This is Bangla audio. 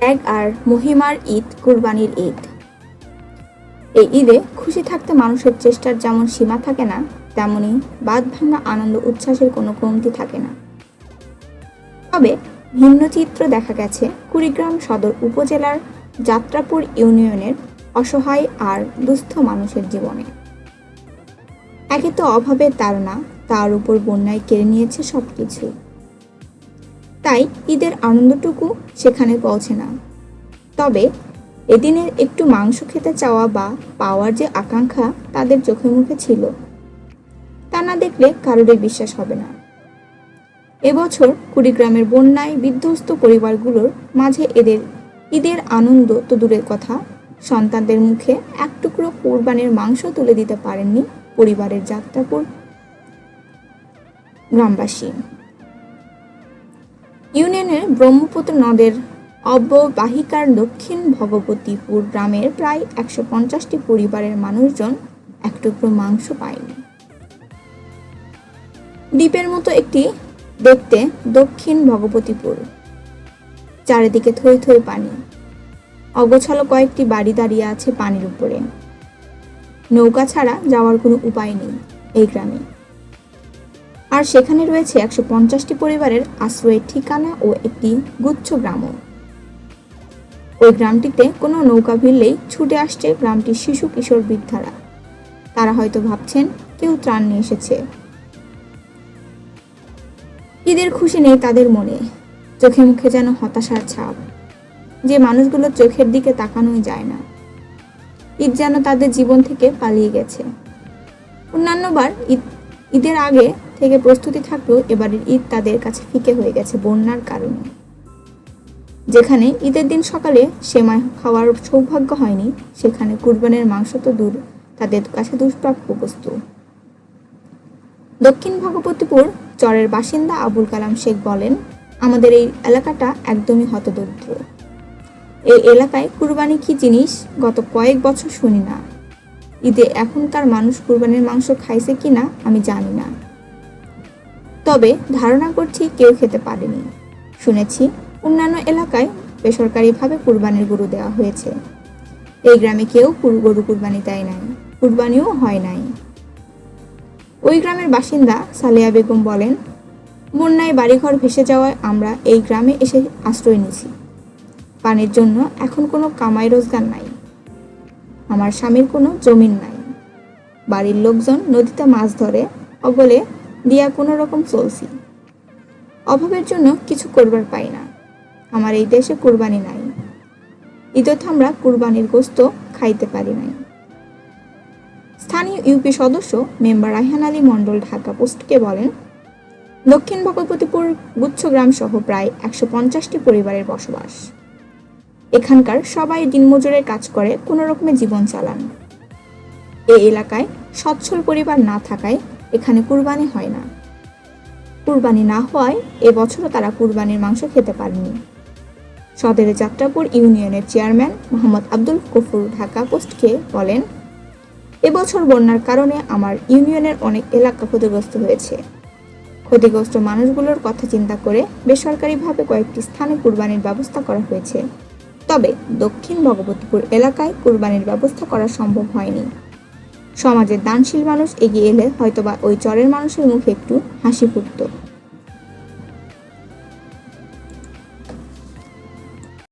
ত্যাগ আর মহিমার ঈদ, কুরবানির ঈদ। এই ঈদে খুশি থাকতে মানুষের চেষ্টার যেমন সীমা থাকে না, তেমনি বাদ ভাঙা আনন্দ উচ্ছ্বাসের কোনো কমতি থাকে না। তবে ভিন্ন চিত্র দেখা গেছে কুড়িগ্রাম সদর উপজেলার যাত্রাপুর ইউনিয়নের অসহায় আর দুস্থ মানুষের জীবনে। একে তো অভাবের তাড়না, তার উপর বন্যায় কেড়ে নিয়েছে সবকিছু। তাই ঈদের আনন্দটুকু সেখানে পৌঁছে না। তবে এদিনের একটু মাংস খেতে চাওয়া বা পাওয়ার যে আকাঙ্ক্ষা তাদের চোখে মুখে ছিল, তা না দেখলে কারোরই বিশ্বাস হবে না। এবছর কুড়িগ্রামের বন্যায় বিধ্বস্ত পরিবারগুলোর মাঝে এদের ঈদের আনন্দ তো দূরের কথা, সন্তানদের মুখে এক টুকরো কোরবানির মাংস তুলে দিতে পারেননি পরিবারের যাত্রাপুর গ্রামবাসী। ইউনিয়নের ব্রহ্মপুত্র নদের অব্যবাহিকার দক্ষিণ ভগবতীপুর গ্রামের প্রায় একশো পঞ্চাশটি পরিবারের মানুষজন এক টুকরো মাংস পায়নি। দ্বীপের মতো একটি দেখতে দক্ষিণ ভগবতীপুর। চারিদিকে থই থই পানি। অগোছালো কয়েকটি বাড়ি দাঁড়িয়ে আছে পানির উপরে। নৌকা ছাড়া যাওয়ার কোনো উপায় নেই এই গ্রামে। আর সেখানে রয়েছে একশো পঞ্চাশটি পরিবারের আশ্রয়ের ঠিকানা ও একটি গুচ্ছ গ্রামও। ওই গ্রামটিতে কোনো নৌকা ভিড়লেই ছুটে আসছে গ্রামটির শিশু কিশোর বৃদ্ধারা। তারা হয়তো ভাবছেন, কেউ ত্রাণ নিয়ে এসেছে। ঈদের খুশি নেই তাদের মনে। চোখে মুখে যেন হতাশার ছাপ। যে মানুষগুলোর চোখের দিকে তাকানোই যায় না। ঈদ যেন তাদের জীবন থেকে পালিয়ে গেছে। অন্যান্যবার ঈদ, ঈদের আগে থেকে প্রস্তুতি থাকলেও এবারের ঈদ তাদের কাছে ফিকে হয়ে গেছে বন্যার কারণে। যেখানে ঈদের দিন সকালে সেমাই খাওয়ার সৌভাগ্য হয়নি, সেখানে কুরবানের মাংস তো দূর, তাদের কাছে দুষ্প্রাপ্য বস্তু। দক্ষিণ ভগবতীপুর চরের বাসিন্দা আবুল কালাম শেখ বলেন, আমাদের এই এলাকাটা একদমই হতদরিদ্র। এই এলাকায় কুরবানি কি জিনিস গত কয়েক বছর শুনি না। ঈদে এখনকার মানুষ কুরবানির মাংস খাইছে কিনা আমি জানি না। তবে ধারণা করছি কেউ খেতে পারেনি। শুনেছি অন্যান্য এলাকায় বেসরকারিভাবে কুরবানির গরু দেওয়া হয়েছে। এই গ্রামে কেউ গরু কুরবানি দেয় নাই, কুরবানিও হয় নাই। ওই গ্রামের বাসিন্দা সালেয়া বেগম বলেন বন্যায় বাড়িঘর ভেসে যাওয়ায় আমরা এই গ্রামে এসে আশ্রয় নিয়েছি। পানির জন্য এখন কোনো কামাই রোজগার নাই। আমার স্বামীর কোনো জমিন নাই। বাড়ির লোকজন নদীতে মাছ ধরে অবলে দিয়া কোনো রকম চলছি। অভাবের জন্য কিছু করবার পাই না। আমার এই দেশে কুরবানি নাই। ঈদত আমরা কুরবানির গোস্ত খাইতে পারি নাই। স্থানীয় ইউপি সদস্য মেম্বার রায়হান আলী মণ্ডল ঢাকা পোস্টকে বলেন, দক্ষিণ ভগবতীপুর গুচ্ছগ্রাম সহ প্রায় একশো পঞ্চাশটি পরিবারের বসবাস। এখানকার সবাই দিনমজুরের কাজ করে কোনো রকমে জীবন চালান। এই এলাকায় সচ্ছল পরিবার না থাকায় এখানে কুরবানি হয় না। কুরবানি না হওয়ায় এবছরও তারা কুরবানির মাংস খেতে পারেনি। সদরের যাত্রাপুর ইউনিয়নের চেয়ারম্যান মোহাম্মদ আব্দুল কফুর ঢাকা পোস্টকে বলেন এবছর বন্যার কারণে আমার ইউনিয়নের অনেক এলাকা ক্ষতিগ্রস্ত হয়েছে। ক্ষতিগ্রস্ত মানুষগুলোর কথা চিন্তা করে বেসরকারিভাবে কয়েকটি স্থানে কুরবানির ব্যবস্থা করা হয়েছে। তবে দক্ষিণ ভগবতীপুর এলাকায় কুরবানির ব্যবস্থা করা সম্ভব হয়নি। সমাজের দানশীল মানুষ এগিয়ে এলে হয়তোবা ওই চরের মানুষের মুখে একটু হাসি ফুটতো।